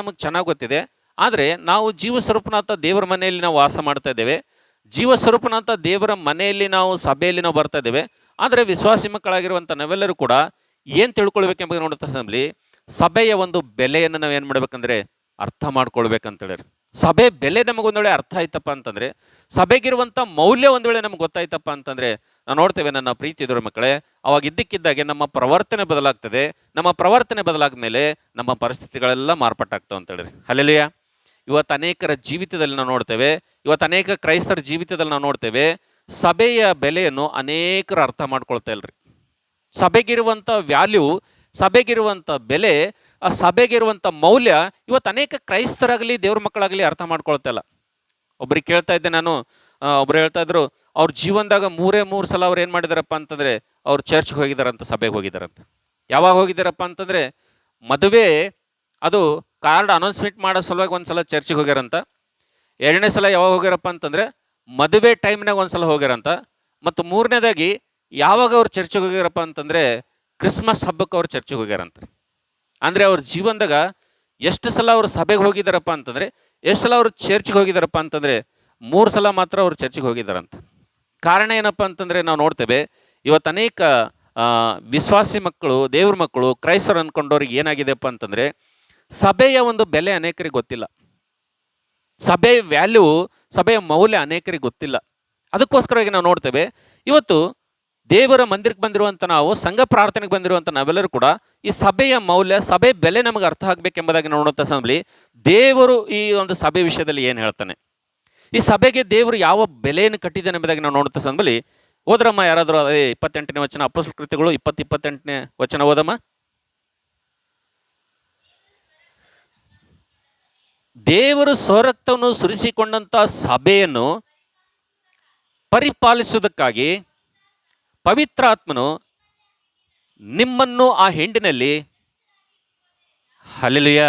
ನಮಗೆ ಚೆನ್ನಾಗಿ ಗೊತ್ತಿದೆ. ಆದರೆ ನಾವು ಜೀವಸ್ವರೂಪನಾಥ ದೇವರ ಮನೆಯಲ್ಲಿ ನಾವು ವಾಸ ಮಾಡ್ತಾ ಇದ್ದೇವೆ. ಜೀವಸ್ವರೂಪನಾಥ ದೇವರ ಮನೆಯಲ್ಲಿ ನಾವು ಸಭೆಯಲ್ಲಿ ನಾವು ಬರ್ತಾ ಇದ್ದೇವೆ. ಆದರೆ ವಿಶ್ವಾಸಿ ಮಕ್ಕಳಾಗಿರುವಂಥ ನಾವೆಲ್ಲರೂ ಕೂಡ ಏನು ತಿಳ್ಕೊಳ್ಬೇಕೆಂಬುದು ನೋಡುತ್ತಾ ಸಂಬಳಿ ಸಭೆಯ ಒಂದು ಬೆಲೆಯನ್ನು ನಾವು ಏನು ಮಾಡ್ಬೇಕಂದ್ರೆ ಅರ್ಥ ಮಾಡ್ಕೊಳ್ಬೇಕಂತೇಳಿ ಸಭೆ ಬೆಲೆ ನಮಗೊಂದು ವೇಳೆ ಅರ್ಥ ಆಯ್ತಪ್ಪ ಅಂತಂದ್ರೆ ಸಭೆಗಿರುವಂಥ ಮೌಲ್ಯ ಒಂದು ವೇಳೆ ನಮ್ಗೆ ಗೊತ್ತಾಯ್ತಪ್ಪ ಅಂತಂದ್ರೆ ನಾವು ನೋಡ್ತೇವೆ ನನ್ನ ದೊರೆ ಮಕ್ಕಳೇ, ಅವಾಗ ಇದ್ದಕ್ಕಿದ್ದಾಗೆ ನಮ್ಮ ಪ್ರವರ್ತನೆ ಬದಲಾಗ್ತದೆ. ನಮ್ಮ ಪ್ರವರ್ತನೆ ಬದಲಾದ ಮೇಲೆ ನಮ್ಮ ಪರಿಸ್ಥಿತಿಗಳೆಲ್ಲ ಮಾರ್ಪಾಟಾಗ್ತವೆ ಅಂತ ಹೇಳಿರಿ. ಇವತ್ತು ಅನೇಕರ ಜೀವಿತದಲ್ಲಿ ನಾವು ನೋಡ್ತೇವೆ, ಇವತ್ತು ಅನೇಕ ಕ್ರೈಸ್ತರ ಜೀವಿತದಲ್ಲಿ ನಾವು ನೋಡ್ತೇವೆ, ಸಭೆಯ ಬೆಲೆಯನ್ನು ಅನೇಕರು ಅರ್ಥ ಮಾಡ್ಕೊಳ್ತಾ ಇಲ್ರಿ. ಸಭೆಗಿರುವಂಥ ವ್ಯಾಲ್ಯೂ ಸಭೆಗಿರುವಂಥ ಬೆಲೆ, ಆ ಸಭೆಗಿರುವಂಥ ಮೌಲ್ಯ ಇವತ್ತು ಅನೇಕ ಕ್ರೈಸ್ತರಾಗಲಿ ದೇವ್ರ ಮಕ್ಕಳಾಗಲಿ ಅರ್ಥ ಮಾಡ್ಕೊಳ್ತಾ ಇಲ್ಲ. ಒಬ್ರಿಗೆ ಕೇಳ್ತಾ ಇದ್ದೆ ನಾನು ಒಬ್ರು ಹೇಳ್ತಾ ಇದ್ರು, ಅವ್ರ ಜೀವನದಾಗ ಮೂರೇ ಮೂರು ಸಲ ಅವ್ರು ಏನು ಮಾಡಿದಾರಪ್ಪ ಅಂತಂದ್ರೆ, ಅವ್ರು ಚರ್ಚ್ಗೆ ಹೋಗಿದಾರಂತ, ಸಭೆಗೆ ಹೋಗಿದಾರಂತ. ಯಾವಾಗ ಹೋಗಿದಾರಪ್ಪ ಅಂತಂದ್ರೆ, ಮದುವೆ ಅದು ಕಾರ್ಡ್ ಅನೌನ್ಸ್ಮೆಂಟ್ ಮಾಡೋ ಸಲುವಾಗಿ ಒಂದು ಸಲ ಚರ್ಚಿಗೆ ಹೋಗ್ಯಾರಂತ. ಎರಡನೇ ಸಲ ಯಾವಾಗ ಹೋಗ್ಯಾರಪ್ಪ ಅಂತಂದ್ರೆ, ಮದುವೆ ಟೈಮ್ನಾಗ ಒಂದು ಸಲ ಹೋಗ್ಯಾರಂತ. ಮತ್ತು ಮೂರನೇದಾಗಿ, ಯಾವಾಗ ಅವ್ರು ಚರ್ಚಿಗೆ ಹೋಗ್ಯಾರಪ್ಪ ಅಂತಂದ್ರೆ, ಕ್ರಿಸ್ಮಸ್ ಹಬ್ಬಕ್ಕೆ ಅವ್ರು ಚರ್ಚಿಗೆ ಹೋಗ್ಯಾರಂತ. ಅಂದರೆ ಅವ್ರ ಜೀವನದಾಗ ಎಷ್ಟು ಸಲ ಅವ್ರು ಸಭೆಗೆ ಹೋಗಿದಾರಪ್ಪ ಅಂತಂದ್ರೆ, ಎಷ್ಟು ಸಲ ಅವರು ಚರ್ಚ್ಗೆ ಹೋಗಿದಾರಪ್ಪ ಅಂತಂದ್ರೆ ಮೂರು ಸಲ ಮಾತ್ರ ಅವರು ಚರ್ಚಿಗೆ ಹೋಗಿದ್ದಾರಂತ. ಕಾರಣ ಏನಪ್ಪ ಅಂತಂದರೆ ನಾವು ನೋಡ್ತೇವೆ, ಇವತ್ತು ಅನೇಕ ವಿಶ್ವಾಸಿ ಮಕ್ಕಳು, ದೇವ್ರ ಮಕ್ಕಳು, ಕ್ರೈಸ್ತರು ಅಂದ್ಕೊಂಡವ್ರಿಗೆ ಏನಾಗಿದೆಪ್ಪ ಅಂತಂದರೆ, ಸಭೆಯ ಒಂದು ಬೆಲೆ ಅನೇಕರಿಗೆ ಗೊತ್ತಿಲ್ಲ. ಸಭೆಯ ವ್ಯಾಲ್ಯೂ ಸಭೆಯ ಮೌಲ್ಯ ಅನೇಕರಿಗೆ ಗೊತ್ತಿಲ್ಲ. ಅದಕ್ಕೋಸ್ಕರವಾಗಿ ನಾವು ನೋಡ್ತೇವೆ, ಇವತ್ತು ದೇವರ ಮಂದಿರಕ್ಕೆ ಬಂದಿರುವಂಥ ನಾವು, ಸಂಘ ಪ್ರಾರ್ಥನೆಗೆ ಬಂದಿರುವಂಥ ನಾವೆಲ್ಲರೂ ಕೂಡ ಈ ಸಭೆಯ ಮೌಲ್ಯ ಸಭೆ ಬೆಲೆ ನಮಗೆ ಅರ್ಥ ಆಗಬೇಕೆಂಬುದಾಗಿ ನೋಡುವಂಥ ಸಮಯದಲ್ಲಿ ದೇವರು ಈ ಒಂದು ಸಭೆ ವಿಷಯದಲ್ಲಿ ಏನು ಹೇಳ್ತಾನೆ? ಈ ಸಭೆಗೆ ದೇವರು ಯಾವ ಬೆಲೆಯನ್ನು ಕಟ್ಟಿದ್ದಾನೆ ಎಂಬುದಾಗಿ ನಾವು ನೋಡುತ್ತೆ ಸಂದಲ್ಲಿ ಓದ್ರಮ್ಮ ಯಾರಾದರೂ ಅದೇ ಇಪ್ಪತ್ತೆಂಟನೇ ವಚನ ಅಪ್ಪಸಲ್ ಕೃತಿಗಳು ಇಪ್ಪತ್ತು ಇಪ್ಪತ್ತೆಂಟನೇ ವಚನ ಓದಮ್ಮ ದೇವರು ಸ್ವರಕ್ತವನ್ನು ಸುರಿಸಿಕೊಂಡಂಥ ಸಭೆಯನ್ನು ಪರಿಪಾಲಿಸುವುದಕ್ಕಾಗಿ ಪವಿತ್ರಾತ್ಮನು ನಿಮ್ಮನ್ನು ಆ ಹೆಂಡಿನಲ್ಲಿ ಹಲಿಲುಯ